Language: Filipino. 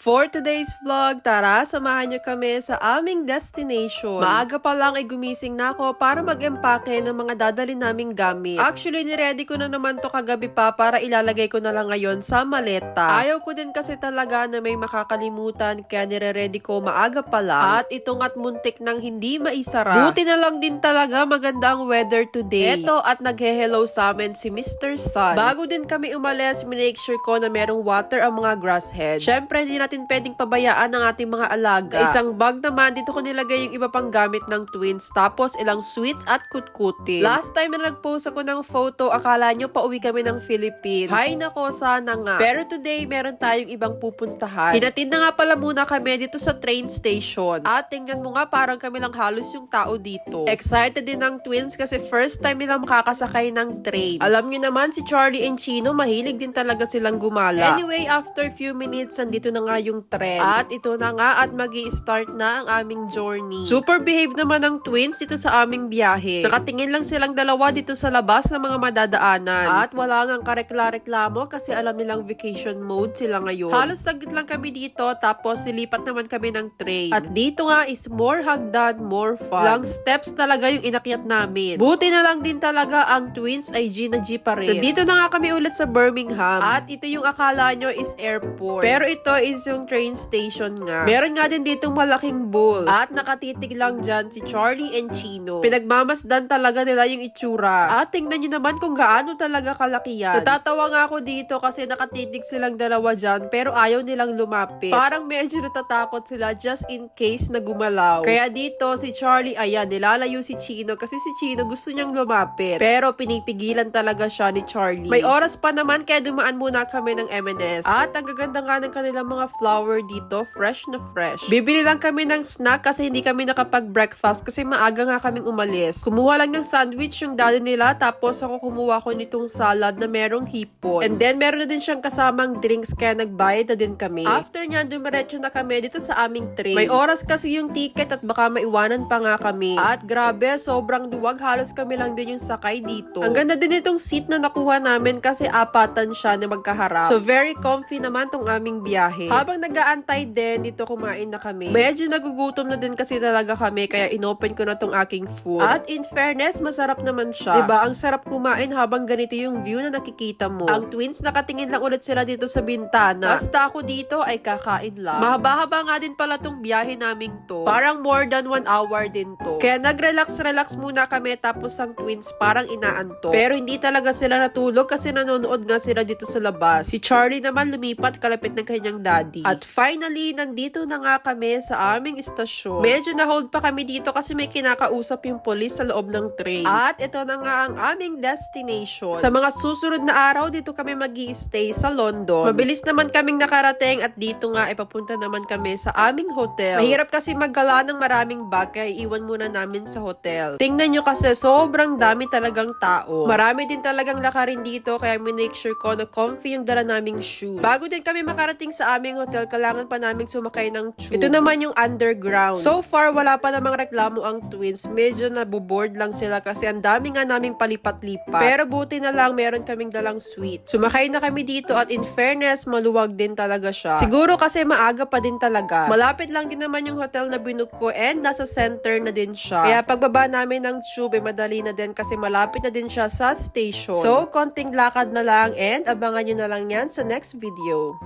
For today's vlog, tara, samahan niyo kami sa aming destination. Maaga pa lang ay gumising na ako para mag-empake ng mga dadali naming gamit. Actually, niready ko na naman to kagabi pa para ilalagay ko na lang ngayon sa maleta. Ayaw ko din kasi talaga na may makakalimutan kaya nire-ready ko maaga pa lang. At ito nga't muntik nang hindi maisara. Buti na lang din talaga maganda ang weather today. Eto at naghe-hello sa amin si Mr. Sun. Bago din kami umalis, minake sure ko na merong water ang mga grass heads. Syempre, hindi natin pwedeng pabayaan ang ating mga alaga. Sa isang bag naman, dito ko nilagay yung iba pang gamit ng twins, tapos ilang sweets at kutkutin. Last time na nag-post ako ng photo, akala nyo pauwi kami ng Philippines. Hay nako, sana nga. Pero today, meron tayong ibang pupuntahan. Hinatid na nga pala muna kami dito sa train station. At tingnan mo nga, parang kami lang halos yung tao dito. Excited din ng twins kasi first time nilang makakasakay ng train. Alam nyo naman, si Charlie and Chino, mahilig din talaga silang gumala. Anyway, after few minutes, andito na nga yung tren. At ito na nga at mag start na ang aming journey. Super behave naman ng twins dito sa aming biyahe. Nakatingin lang silang dalawa dito sa labas ng mga madadaanan. At wala ngang karekla-reklamo kasi alam nilang vacation mode sila ngayon. Halos saglit lang kami dito tapos nilipat naman kami ng train. At dito nga is more hagdan, more fun. Lang steps talaga yung inakyat namin. Buti na lang din talaga ang twins ay G na G pa rin. Dito na nga kami ulit sa Birmingham. At ito yung akala nyo is airport. Pero ito is yung train station nga. Meron nga din ditong malaking bull. At nakatitig lang dyan si Charlie and Chino. Pinagmamasdan talaga nila yung itsura. At tingnan nyo naman kung gaano talaga kalaki yan. Natatawa nga ako dito kasi nakatitig silang dalawa dyan pero ayaw nilang lumapit. Parang medyo natatakot sila just in case na gumalaw. Kaya dito si Charlie, ayan, nilalayo si Chino kasi si Chino gusto niyang lumapit. Pero pinipigilan talaga siya ni Charlie. May oras pa naman kaya dumaan muna kami ng M&S. At ang gaganda nga ng kanilang mga flower dito, fresh na fresh. Bibili lang kami ng snack kasi hindi kami nakapag-breakfast kasi maaga nga kaming umalis. Kumuha lang ng sandwich yung daddy nila tapos ako kumuha ko nitong salad na merong hipon. And then meron na din siyang kasamang drinks kaya nagbayad na din kami. After nyan, dumiretso na kami dito sa aming train. May oras kasi yung ticket at baka maiwanan pa nga kami. At grabe, sobrang duwag. Halos kami lang din yung sakay dito. Ang ganda din itong seat na nakuha namin kasi apatan siya na magkaharap. So very comfy naman tong aming biyahe. Habang nag-aantay din, dito kumain na kami. Medyo nagugutom na din kasi talaga kami kaya inopen ko na tong aking food. At in fairness, masarap naman siya. Diba? Ang sarap kumain habang ganito yung view na nakikita mo. Ang twins, nakatingin lang ulit sila dito sa bintana. Basta ako dito ay kakain lang. Mahaba-haba nga din pala tong biyahe naming to. Parang more than one hour din to. Kaya nag-relax-relax muna kami tapos ang twins parang inaantok. Pero hindi talaga sila natulog kasi nanonood nga sila dito sa labas. Si Charlie naman lumipat kalapit ng kanyang daddy. At finally, nandito na nga kami sa aming istasyon. Medyo na-hold pa kami dito kasi may kinakausap yung polis sa loob ng train. At ito na nga ang aming destination. Sa mga susunod na araw, dito kami mag stay sa London. Mabilis naman kaming nakarating at dito nga ipapunta naman kami sa aming hotel. Mahirap kasi maggala ng maraming bag kaya iwan muna namin sa hotel. Tingnan nyo kasi sobrang dami talagang tao. Marami din talagang lakarin dito kaya minake sure ko na comfy yung dala naming shoes. Bago din kami makarating sa aming hotel, kailangan pa naming sumakay ng tube. Ito naman yung underground. So far, wala pa namang reklamo ang twins. Medyo naboboard lang sila kasi ang dami nga naming palipat-lipat. Pero buti na lang meron kaming dalang sweets. Sumakay na kami dito at in fairness, maluwag din talaga siya. Siguro kasi maaga pa din talaga. Malapit lang din naman yung hotel na binook ko and nasa center na din siya. Kaya pagbaba namin ng tube, eh, madali na din kasi malapit na din siya sa station. So, konting lakad na lang and abangan nyo na lang yan sa next video.